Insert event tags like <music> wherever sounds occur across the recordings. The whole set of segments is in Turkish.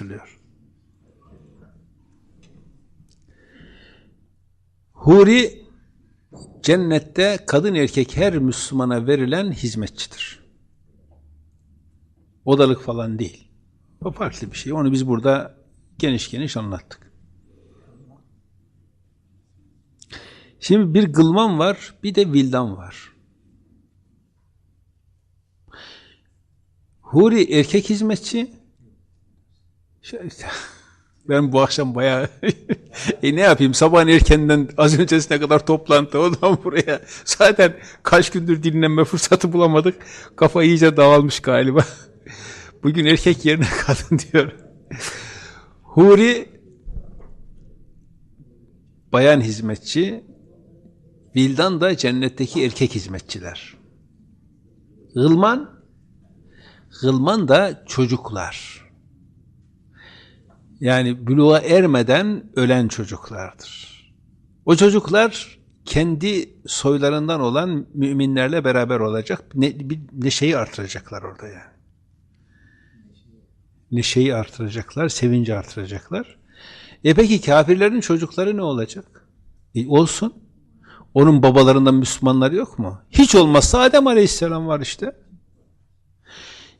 anlatılıyor. Huri cennette kadın erkek her Müslümana verilen hizmetçidir. Odalık falan değil. O farklı bir şey. Onu biz burada geniş geniş anlattık. Şimdi bir gılman var, bir de vildan var. Huri erkek hizmetçi. Şey, ben bu akşam bayağı <laughs> e ne yapayım? Sabahın erkenden az öncesine kadar toplantı oradan buraya. Zaten kaç gündür dinlenme fırsatı bulamadık. Kafa iyice dağılmış galiba. <laughs> Bugün erkek yerine <laughs> kadın diyor Huri bayan hizmetçi Vildan da cennetteki erkek hizmetçiler. Gılman Gılman da çocuklar yani buluğa ermeden ölen çocuklardır. O çocuklar kendi soylarından olan müminlerle beraber olacak. Ne, bir neşeyi artıracaklar orada yani. Neşeyi artıracaklar, sevinci artıracaklar. E peki kafirlerin çocukları ne olacak? E olsun. Onun babalarından Müslümanlar yok mu? Hiç olmazsa Adem Aleyhisselam var işte.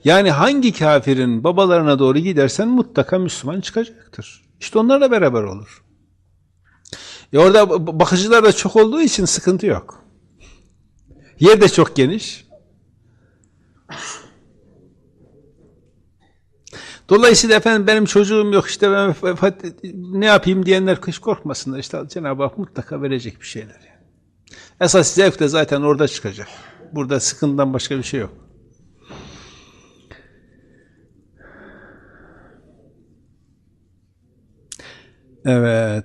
Yani hangi kafirin babalarına doğru gidersen mutlaka Müslüman çıkacaktır. İşte onlarla beraber olur. E orada bakıcılar da çok olduğu için sıkıntı yok. Yer de çok geniş. Dolayısıyla efendim benim çocuğum yok işte ben ne yapayım diyenler hiç korkmasınlar. İşte Cenab-ı Hak mutlaka verecek bir şeyler. Esas zevk de zaten orada çıkacak. Burada sıkıntıdan başka bir şey yok. Evet.